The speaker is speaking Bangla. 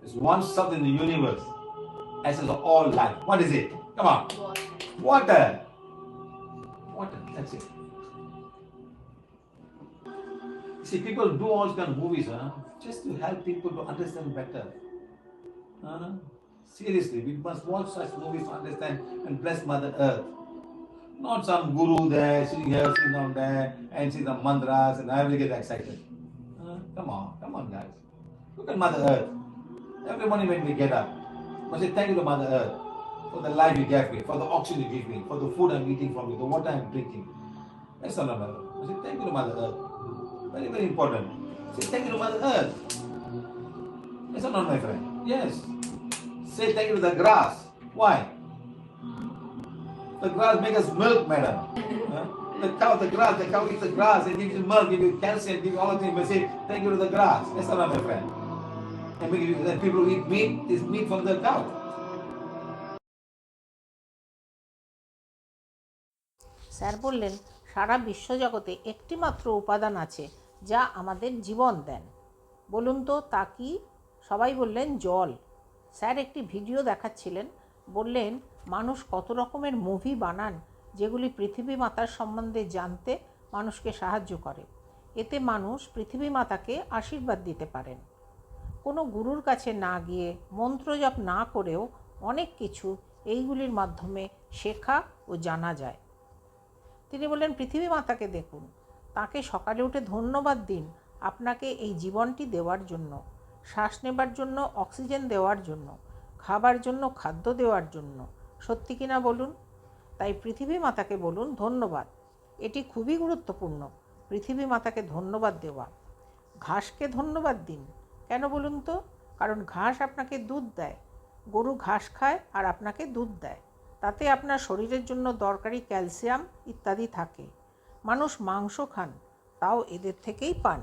There's one substance in the universe, essence of all life. What is it? Come on. Water. Water. That's it. See, people do all kind of movies, huh? Just to help people to understand better. Huh? Seriously, we must watch such movies to understand and bless Mother Earth. Not some guru there, sitting here, sitting down there, and sing the mantras, and I will get excited. Huh? Come on, come on, guys. Look at Mother Earth. Every morning when we get up, I say thank you to Mother Earth for the life you gave me, for the oxygen you give me, for the food I'm eating from you, the water I'm drinking. That's not Earth. I say thank you to Mother Earth. Very, very important. Say thank you to Mother Earth. Or not, my friend? Yes. Say thank you to the grass. Why? The grass makes us milk, madam. Huh? The cow, the grass, the cow eats the grass, it gives you milk, gives you calcium, gives you all the things. But say thank you to the grass. That's not, my friend? And we, then people eat meat is meat from the cow. Sir বললেন সারা বিশ্বজগতে একটি মাত্র উপাদান আছে যা আমাদের জীবন দেন। বলুন তো তা কি? সবাই বললেন জল। স্যার একটি ভিডিও দেখাচ্ছিলেন বললেন মানুষ কত রকমের মুভি বানান যেগুলি পৃথিবী মাতার সম্বন্ধে জানতে মানুষকে সাহায্য করে। এতে মানুষ পৃথিবী মাতাকে আশীর্বাদ দিতে পারেন। কোনো গুরুর কাছে না গিয়ে মন্ত্র জপ না করেও অনেক কিছু এইগুলির মাধ্যমে শেখা ও জানা যায়। তিনি বললেন, পৃথিবী মাতাকে দেখুন। তাকে সকালে উঠে ধন্যবাদ দিন আপনাকে এই জীবনটি দেওয়ার জন্য, শ্বাস নেবার জন্য, অক্সিজেন দেওয়ার জন্য, খাবার জন্য, খাদ্য দেওয়ার জন্য। সত্যি কিনা বলুন? তাই পৃথিবী মাতাকে বলুন, ধন্যবাদ। এটি খুবই গুরুত্বপূর্ণ। পৃথিবী মাতাকে ধন্যবাদ দেওয়া। ঘাসকে ধন্যবাদ দিন। কেন বলুন তো? কারণ ঘাস আপনাকে দুধ দেয়। গরু ঘাস খায় আর আপনাকে দুধ দেয়। তাতে আপনার শরীরের জন্য দরকারি ক্যালসিয়াম ইত্যাদি থাকে। মানুষ মাংস খান, তাও এদের থেকেই পান।